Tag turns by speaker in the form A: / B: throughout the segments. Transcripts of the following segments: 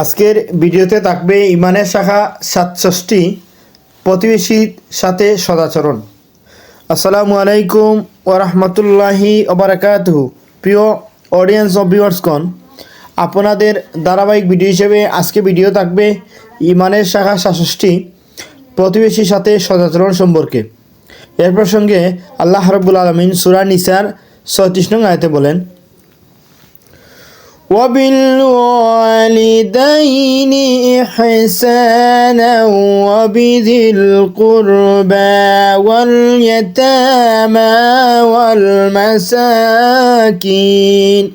A: আজকের ভিডিওতে থাকবে ইমানের শাখা সাতষষ্টি প্রতিবেশীর সাথে সদাচরণ। আসসালামু আলাইকুম ওরহমতুল্লাহি ওবরাকাতহু প্রিয় অডিয়েন্স অফ ভিউয়ার্সগণ আপনাদের ধারাবাহিক ভিডিও হিসেবে আজকে ভিডিও থাকবে ইমানের শাখা সাতষষ্টি প্রতিবেশীর সাথে সদাচরণ সম্পর্কে। এর প্রসঙ্গে আল্লাহ রব্বুল আলমিন সুরা নিসার ছয়ত্রিশ নং আয়তে বলেন وبالوالدين إحسانا وبذي القربى واليتامى والمساكين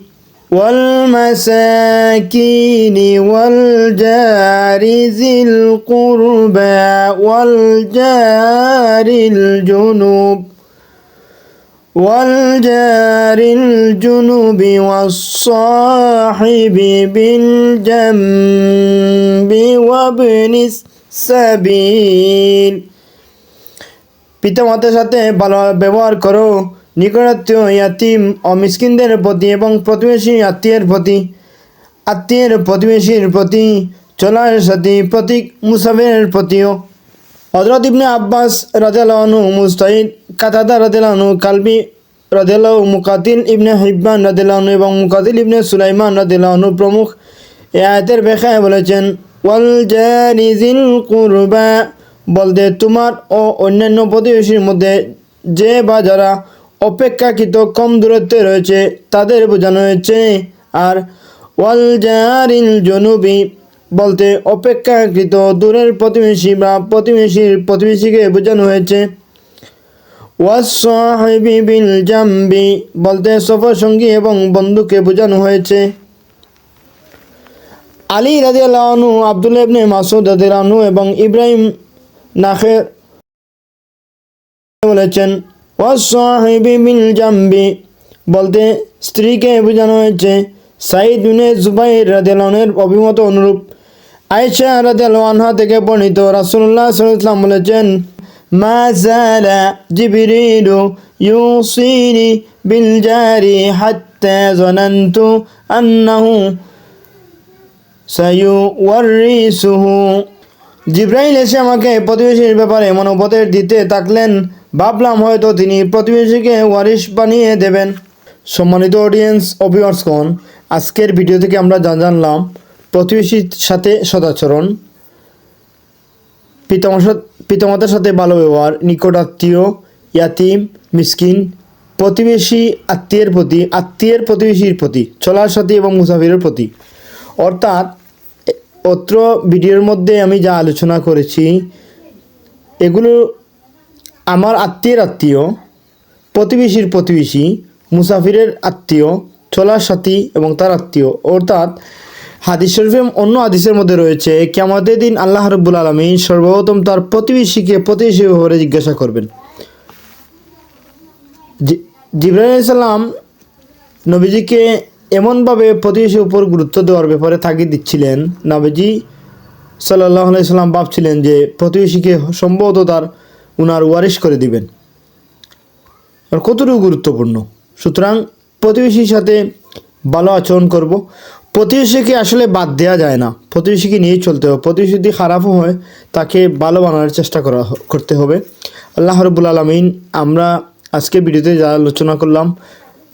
A: والمساكين والجار ذي القربى والجار الجنوب والجار الجنب والصاحب بالجنب وابن السبيل পিতামাতার সাথে ভালো ব্যবহার করো নিকটাত্মীয় ইয়াতিম ও মিসকিনদের প্রতি এবং প্রতিবেশী আত্মীয়ের প্রতি আত্মীয়ের প্রতিবেশীর প্রতি চলার সাথী প্রতীক মুসাফিরের প্রতিও হজরত ইবনে আব্বাস রাজু মুস্তাহিদ কাতাদা রাজু কালবি রাজু মুকাতিল ইবনে হিব্বান রাজু এবং মুকাতিল ইবনে সুলাইমান রাজু প্রমুখ এ আয়তের ব্যাখ্যায় বলেছেন, ওয়াল জারিজিল কুরবা বলতে তোমার ও অন্যান্য প্রতিবেশীর মধ্যে যে বা যারা অপেক্ষাকৃত কম দূরত্বে রয়েছে, তাদের বোঝানো হয়েছে। আর, ওয়াল জারিল জনুবি বলতে অপেক্ষাকৃত দূরের প্রতিবেশী বা প্রতিবেশীর প্রতিবেশীকে বোঝানো হয়েছে। ওয়াসাহিবি বিল জাম্বি বলতে সফর সঙ্গী এবং বন্ধুকে বোঝানো হয়েছে। আলী রাজিয়ালু আবদুল ইবনে মাসুদ রাদিয়াল্লাহু এবং ইব্রাহিম নাখের বলেছেন ওয়াসাহিবি বিল জাম্বি বলতে স্ত্রীকে বোঝানো হয়েছে। সাইদ বিনে জুবাইর রাদিয়াল্লাহুর অভিমত অনুরূপ। আয়েশা রাদিয়াল্লাহু আনহা থেকে বর্ণিত রাসুল্লাহ ওয়াসাল্লাম বলেছেন জালা জিবরিলু ইউসিনি বিল জারি হাত্তা জানানতু আন্নাহু সায়ুওয়ারিসুহু জিব্রাইল এসে আমাকে প্রতিবেশীর ব্যাপারে উপদেশ দিতে থাকলেন। ভাবলাম হয়তো তিনি প্রতিবেশীকে ওয়ারিশ বানিয়ে দেবেন। সম্মানিত অডিয়েন্স অভিয়ার্সগণ আজকের ভিডিও থেকে আমরা জানলাম, প্রতিবেশীর সাথে সদাচরণ। পিতামাতার পিতামাতার সাথে ভালো ব্যবহার, নিকট আত্মীয়, ইয়াতিম, মিসকিন, প্রতিবেশী আত্মীয়ের প্রতি, আত্মীয়ের প্রতিবেশীর প্রতি, চলার সাথী এবং মুসাফিরের প্রতি। অর্থাৎ, অত্র ভিডিওর মধ্যে আমি যা আলোচনা করেছি, এগুলো আমার আত্মীয়ের আত্মীয়, প্রতিবেশীর প্রতিবেশী, মুসাফিরের আত্মীয়, চলার সাথী এবং তার আত্মীয়। অর্থাৎ হাদিস শরীফে অন্য হাদিসের মধ্যে রয়েছে কেমাতের দিন আল্লাহ রব্বুল আলমিন সর্বপ্রথম তার প্রতিবেশীকে প্রতিবেশী ব্যাপারে জিজ্ঞাসা করবেন। জি- জিব্রাহিম সাল্লাম নবীজিকে এমনভাবে প্রতিবেশীর উপর গুরুত্ব দেওয়ার ব্যাপারে তাগিদ দিচ্ছিলেন। নবীজি সাল্লাহ সাল্লাম ভাবছিলেন যে প্রতিবেশীকে সম্ভবত তার উনার ওয়ারিশ করে দিবেন। আর কতটুকু গুরুত্বপূর্ণ? সুতরাং প্রতিবেশীর সাথে ভালো আচরণ করব। প্রতিবেশীকে আসলে বাদ দেওয়া যায় না। প্রতিবেশীকে নিয়েই চলতে হবে। প্রতিবেশী যদি খারাপও হয়, তাকে ভালো বানানোর চেষ্টা করা করতে হবে। আল্লাহ রবুল আলমিন, আমরা আজকে ভিডিওতে যা আলোচনা করলাম,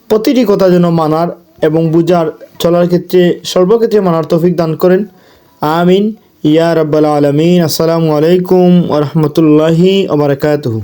A: প্রতিটি কথা যেন মানার এবং বুঝার, চলার ক্ষেত্রে, সর্বক্ষেত্রে মানার তৌফিক দান করেন। আমিন। ইয়া রব্বাল আলমিন। আসসালামু আলাইকুম ওরহমতুল্লাহি ওবরাকাতহু